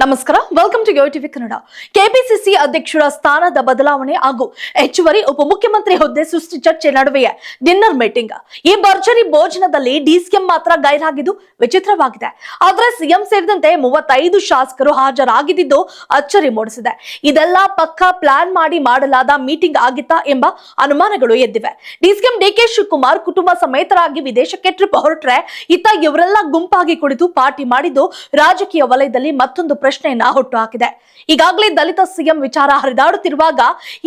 ನಮಸ್ಕಾರ. Welcome to TV Kannada KPCC ಅಧ್ಯಕ್ಷರ ಸ್ಥಾನದ ಬದಲಾವಣೆ ಹಾಗೂ ಹೆಚ್ಚುವರಿ ಉಪಮುಖ್ಯಮಂತ್ರಿ ಹುದ್ದೆ ಸೃಷ್ಟಿ ಚರ್ಚೆ ನಡುವೆಯೇ ಡಿನ್ನರ್ ಮೀಟಿಂಗ್ ಈ ಭರ್ಜರಿ ಭೋಜನದಲ್ಲಿ ಡಿಸಿಎಂ ಮಾತ್ರ ಗೈರಾಗಿದ್ದು ವಿಚಿತ್ರವಾಗಿದೆ. ಆದರೆ ಸಿಎಂ ಸೇರಿದಂತೆ ಮೂವತ್ತೈದು ಶಾಸಕರು ಹಾಜರಾಗಿದ್ದು ಅಚ್ಚರಿ ಮೂಡಿಸಿದೆ. ಇದೆಲ್ಲ ಪಕ್ಕಾ ಪ್ಲಾನ್ ಮಾಡಿ ಮಾಡಲಾದ ಮೀಟಿಂಗ್ ಆಗಿತ್ತಾ ಎಂಬ ಅನುಮಾನಗಳು ಎದ್ದಿವೆ. ಡಿಸಿಎಂ ಡಿಕೆ ಶಿವಕುಮಾರ್ ಕುಟುಂಬ ಸಮೇತರಾಗಿ ವಿದೇಶಕ್ಕೆ ಟ್ರಿಪ್ ಹೊರಟ್ರೆ ಇತ್ತ ಇವರೆಲ್ಲ ಗುಂಪಾಗಿ ಕುಳಿತು ಪಾರ್ಟಿ ಮಾಡಿದ್ದು ರಾಜಕೀಯ ವಲಯದಲ್ಲಿ ಮತ್ತೊಂದು ಪ್ರಶ್ನೆಯನ್ನ ಹುಟ್ಟುಹಾಕಿದೆ ಈಗಾಗಲೇ ದಲಿತ ಸಿಎಂ ವಿಚಾರ ಹರಿದಾಡುತ್ತಿರುವಾಗ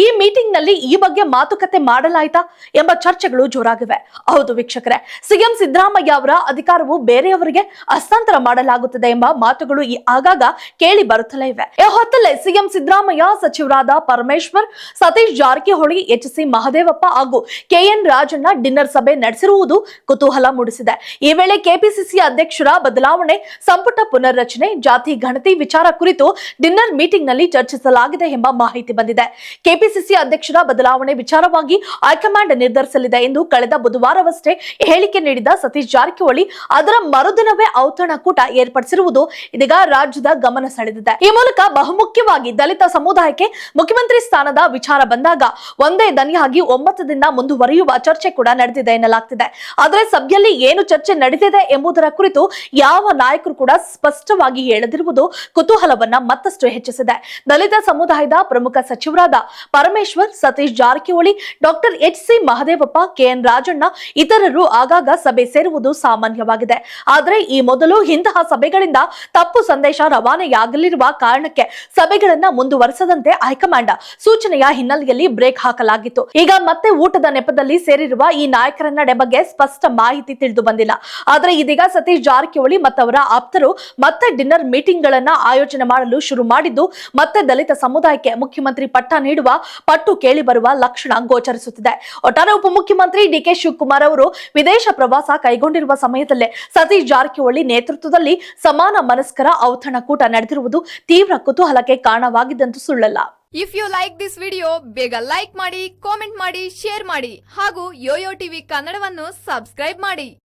ಈ ಮೀಟಿಂಗ್ನಲ್ಲಿ ಈ ಬಗ್ಗೆ ಮಾತುಕತೆ ಮಾಡಲಾಯ್ತಾ ಎಂಬ ಚರ್ಚೆಗಳು ಜೋರಾಗಿವೆ. ಹೌದು ವೀಕ್ಷಕರೇ, ಸಿಎಂ ಸಿದ್ದರಾಮಯ್ಯ ಅವರ ಅಧಿಕಾರವು ಬೇರೆಯವರಿಗೆ ಹಸ್ತಾಂತರ ಮಾಡಲಾಗುತ್ತದೆ ಎಂಬ ಮಾತುಗಳು ಈ ಆಗಾಗ ಕೇಳಿ ಬರುತ್ತಲೇ ಇವೆ. ಹೊತ್ತಲ್ಲೇ ಸಿಎಂ ಸಿದ್ದರಾಮಯ್ಯ, ಸಚಿವರಾದ ಪರಮೇಶ್ವರ್, ಸತೀಶ್ ಜಾರಕಿಹೊಳಿ, ಎಚ್ ಸಿ ಮಹದೇವಪ್ಪ ಹಾಗೂ ಕೆಎನ್ ರಾಜಣ್ಣ ಡಿನ್ನರ್ ಸಭೆ ನಡೆಸಿರುವುದು ಕುತೂಹಲ ಮೂಡಿಸಿದೆ. ಈ ವೇಳೆ ಕೆಪಿಸಿಸಿ ಅಧ್ಯಕ್ಷರ ಬದಲಾವಣೆ, ಸಂಪುಟ ಪುನರ್ರಚನೆ, ಜಾತಿ, ಗಣತಿ ವಿಚಾರ ಕುರಿತು ಡಿನ್ನರ್ ಮೀಟಿಂಗ್ನಲ್ಲಿ ಚರ್ಚಿಸಲಾಗಿದೆ ಎಂಬ ಮಾಹಿತಿ ಬಂದಿದೆ. ಕೆಪಿಸಿಸಿ ಅಧ್ಯಕ್ಷರ ಬದಲಾವಣೆ ವಿಚಾರವಾಗಿ ಹೈಕಮಾಂಡ್ ನಿರ್ಧರಿಸಲಿದೆ ಎಂದು ಕಳೆದ ಬುಧವಾರವಷ್ಟೇ ಹೇಳಿಕೆ ನೀಡಿದ ಸತೀಶ್ ಜಾರಕಿಹೊಳಿ, ಅದರ ಮರುದಿನವೇ ಔತಣಕೂಟ ಏರ್ಪಡಿಸಿರುವುದು ಇದೀಗ ರಾಜ್ಯದ ಗಮನ ಸೆಳೆದಿದೆ. ಈ ಮೂಲಕ ಬಹುಮುಖ್ಯವಾಗಿ ದಲಿತ ಸಮುದಾಯಕ್ಕೆ ಮುಖ್ಯಮಂತ್ರಿ ಸ್ಥಾನದ ವಿಚಾರ ಬಂದಾಗ ಒಂದೇ ದನಿಯಾಗಿ ಒಮ್ಮತದಿಂದ ಮುಂದುವರಿಯುವ ಚರ್ಚೆ ಕೂಡ ನಡೆದಿದೆ ಎನ್ನಲಾಗ್ತಿದೆ. ಆದರೆ ಸಭೆಯಲ್ಲಿ ಏನು ಚರ್ಚೆ ನಡೆದಿದೆ ಎಂಬುದರ ಕುರಿತು ಯಾವ ನಾಯಕರು ಕೂಡ ಸ್ಪಷ್ಟವಾಗಿ ಹೇಳದಿರುವುದು ಕುತೂಹಲವನ್ನ ಮತ್ತಷ್ಟು ಹೆಚ್ಚಿಸಿದೆ. ದಲಿತ ಸಮುದಾಯದ ಪ್ರಮುಖ ಸಚಿವರಾದ Parameshwar, Satish Jarkiholi, doctor H C Mahadevappa K N Rajanna ಇತರರು ಆಗಾಗ ಸಭೆ ಸೇರುವುದು ಸಾಮಾನ್ಯವಾಗಿದೆ. ಆದರೆ ಈ ಮೊದಲು ಇಂತಹ ಸಭೆಗಳಿಂದ ತಪ್ಪು ಸಂದೇಶ ರವಾನೆಯಾಗಲಿರುವ ಕಾರಣಕ್ಕೆ ಸಭೆಗಳನ್ನ ಮುಂದುವರೆಸದಂತೆ ಹೈಕಮಾಂಡ್ ಸೂಚನೆಯ ಹಿನ್ನೆಲೆಯಲ್ಲಿ ಬ್ರೇಕ್ ಹಾಕಲಾಗಿತ್ತು. ಈಗ ಮತ್ತೆ ಊಟದ ನೆಪದಲ್ಲಿ ಸೇರಿರುವ ಈ ನಾಯಕರ ನಡೆ ಬಗ್ಗೆ ಸ್ಪಷ್ಟ ಮಾಹಿತಿ ತಿಳಿದು ಬಂದಿಲ್ಲ. ಆದರೆ ಇದೀಗ ಸತೀಶ್ ಜಾರಕಿಹೊಳಿ ಮತ್ತವರ ಆಪ್ತರು ಮತ್ತೆ ಡಿನ್ನರ್ ಮೀಟಿಂಗ್ ಗಳನ್ನ ಆಯೋಜನೆ ಮಾಡಲು ಶುರು ಮಾಡಿದ್ದು, ಮತ್ತೆ ದಲಿತ ಸಮುದಾಯಕ್ಕೆ ಮುಖ್ಯಮಂತ್ರಿ ಪಟ್ಟ ನೀಡುವ ಪಟ್ಟು ಕೇಳಿಬರುವ ಲಕ್ಷಣ ಗೋಚರಿಸುತ್ತಿದೆ. ಒಟ್ಟಾರೆ ಉಪಮುಖ್ಯಮಂತ್ರಿ ಡಿಕೆ ಶಿವಕುಮಾರ್ ಅವರು ವಿದೇಶ ಪ್ರವಾಸ ಕೈಗೊಂಡಿರುವ ಸಮಯದಲ್ಲೇ ಸತೀಶ್ ಜಾರಕಿಹೊಳಿ ನೇತೃತ್ವದಲ್ಲಿ ಸಮಾನ ಮನಸ್ಕರ ಔತಣಕೂಟ ನಡೆದಿರುವುದು ತೀವ್ರ ಕುತೂಹಲಕ್ಕೆ ಕಾರಣವಾಗಿದ್ದಂತೂ ಸುಳ್ಳಲ್ಲ. If you like this video ಬೇಗ ಲೈಕ್ ಮಾಡಿ ಕಾಮೆಂಟ್ ಮಾಡಿ ಶೇರ್ ಮಾಡಿ ಹಾಗೂ ಯೋಯೋ ಟಿವಿ ಕನ್ನಡವನ್ನು ಸಬ್ಸ್ಕ್ರೈಬ್ ಮಾಡಿ.